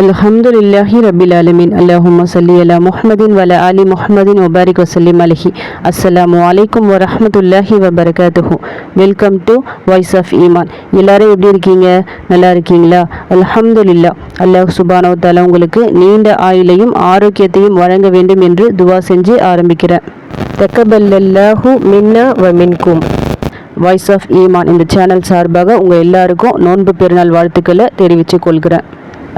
அல்ஹம்துலில்லாஹி ரபில் ஆலமின் அல்லாஹும் சல்லி அலா முஹமதின் வல அலி முஹமதின் ஒபாரிக் வசல்லிம் அலஹி. அஸ்ஸலாமு அலைக்கும் வரஹமத்துல்லாஹி வபரகாத்துஹு. வெல்கம் டு வாய்ஸ் ஆஃப் ஈமான். எல்லாரும் எப்படி இருக்கீங்க? நல்லா இருக்கீங்களா? அல்ஹம்துலில்லா. அல்லாஹ் சுபானோ தாலா உங்களுக்கு நீண்ட ஆயுளையும் ஆரோக்கியத்தையும் வழங்க வேண்டும் என்று துவா செஞ்சு ஆரம்பிக்கிறேன். தக்கபல்லல்லாஹு மின்னா வ மின்கும். வாய்ஸ் ஆஃப் ஈமான் இந்த சேனல் சார்பாக உங்கள் எல்லாருக்கும் நோன்பு பெருநாள் வாழ்த்துக்களை தெரிவித்துக் கொள்கிறேன்.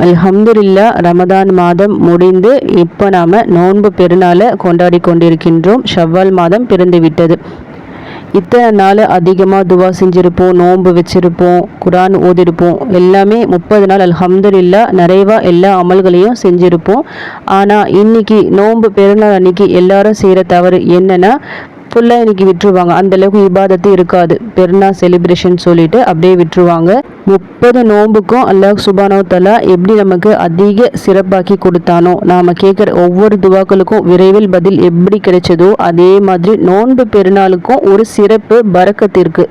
அல்ஹம்துல்லா ரமதான் மாதம் முடிந்து இப்போ நாம் நோன்பு பெருநாளை கொண்டாடி கொண்டிருக்கின்றோம். ஷவ்வால் மாதம் பிறந்து விட்டது. இத்தனை நாள் அதிகமாக துவா செஞ்சுருப்போம் நோன்பு வச்சுருப்போம் குரான் ஓதிருப்போம். எல்லாமே முப்பது நாள் அல்ஹம்துல்லா நிறைவாக எல்லா அமல்களையும் செஞ்சுருப்போம். ஆனால் இன்னைக்கு நோன்பு பெருநாள் அன்றைக்கி எல்லாரும் செய்கிற தவறு என்னன்னா ஃபுல்லாக இன்னைக்கு விட்டுருவாங்க. அந்தளவுக்கு இபாதத்து இருக்காது. பெருநாள் செலிப்ரேஷன் சொல்லிட்டு அப்படியே விட்டுருவாங்க. முப்பது நோன்புக்கும் அல்லாஹ் சுபானோ தலா எப்படி நமக்கு அதிக சிறப்பாக்கி கொடுத்தானோ நாம் கேட்குற ஒவ்வொரு துவாக்களுக்கும் விரைவில் பதில் எப்படி கிடைச்சதோ அதே மாதிரி நோன்பு பெருநாளுக்கும் ஒரு சிறப்பு பறக்கத்திற்கு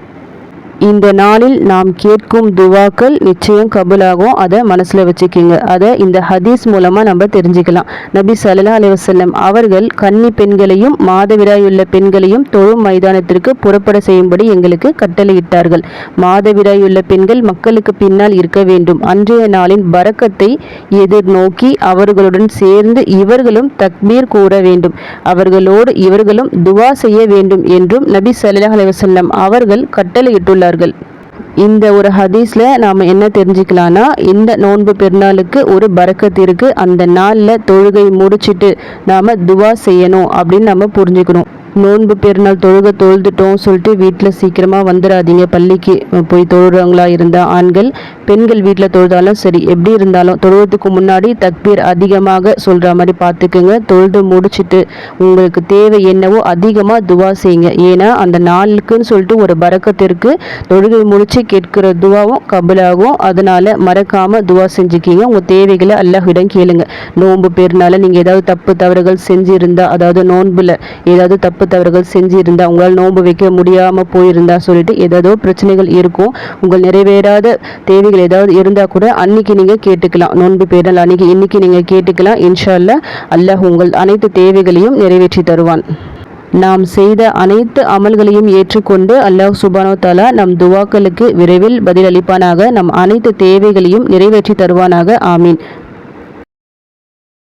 இந்த நாளில் நாம் கேட்கும் துவாக்கள் நிச்சயம் கபுலாகும். அதை மனசில் வச்சுக்கிங்க. அதை இந்த ஹதீஸ் மூலமாக நம்ம தெரிஞ்சுக்கலாம். நபி சல்லா அலைவசல்லம் அவர்கள் கன்னி பெண்களையும் மாதவிடாயுள்ள பெண்களையும் தொழும் மைதானத்திற்கு புறப்பட செய்யும்படி எங்களுக்கு கட்டளையிட்டார்கள். மாதவிடாயுள்ள பெண்கள் மக்களுக்கு பின்னால் இருக்க வேண்டும். அன்றைய நாளின் பறக்கத்தை எதிர்நோக்கி அவர்களுடன் சேர்ந்து இவர்களும் தக்பீர் கூற வேண்டும். அவர்களோடு இவர்களும் துவா செய்ய வேண்டும் என்றும் நபி சல்லா அலைவசல்லம் அவர்கள் கட்டளையிட்டுள்ளார்கள் இந்த ஒரு ஹதீஸில் நாம் என்ன தெரிஞ்சுக்கலாம்னா இந்த நோன்பு பெருநாளுக்கு ஒரு பறக்கத்து இருக்குது அந்த நாளில் தொழுகை முடிச்சுட்டு நாம் துவா செய்யணும் அப்படின்னு நம்ம புரிஞ்சுக்கணும். நோன்பு பெருநாள் தொழுக தொழுதுட்டோம் சொல்லிட்டு வீட்டில் சீக்கிரமாக வந்துடாதீங்க பள்ளிக்கு போய் தொழுறவங்களா இருந்தால் ஆண்கள் பெண்கள் வீட்டில் தொழுதாலும் சரி எப்படி இருந்தாலும் தொழுவதுக்கு முன்னாடி தக்பீர் அதிகமாக சொல்கிற மாதிரி பார்த்துக்குங்க தொழுது முடிச்சிட்டு உங்களுக்கு தேவை என்னவோ அதிகமாக துவா செய்யுங்க. ஏன்னா அந்த நாளுக்குன்னு சொல்லிட்டு ஒரு பறக்கத்திற்கு தொழுகை முடிச்சு கேட்கிற துவாவும் கபிலாகும். அதனால மறக்காமல் துவா செஞ்சுக்கிங்க. உங்கள் தேவைகளை அல்லாஹிடம் கேளுங்க. நோன்பு பேர்னால நீங்கள் ஏதாவது தப்பு தவறுகள் செஞ்சுருந்தா அதாவது நோன்பில் ஏதாவது தப்பு தவறுகள் செஞ்சிருந்தா உங்களால் நோன்பு வைக்க முடியாமல் போயிருந்தா சொல்லிட்டு ஏதோ பிரச்சனைகள் இருக்கும். உங்கள் நிறைவேறாத தேவைகள் ஏதாவது இருந்தால் கூட அன்னைக்கு நீங்கள் கேட்டுக்கலாம். நோன்பு பேரல் அன்னைக்கு இன்னைக்கு நீங்கள் கேட்டுக்கலாம். இன்ஷா அல்லாஹ் அல்லாஹ் உங்கள் அனைத்து தேவைகளையும் நிறைவேற்றி தருவான். நாம் செய்த அனைத்து அமல்களையும் ஏற்றுக்கொண்டு அல்லாஹ் சுபானோ தாலா நம் துவாக்களுக்கு விரைவில் பதிலளிப்பானாக. நம் அனைத்து தேவைகளையும் நிறைவேற்றி தருவானாக. ஆமீன்.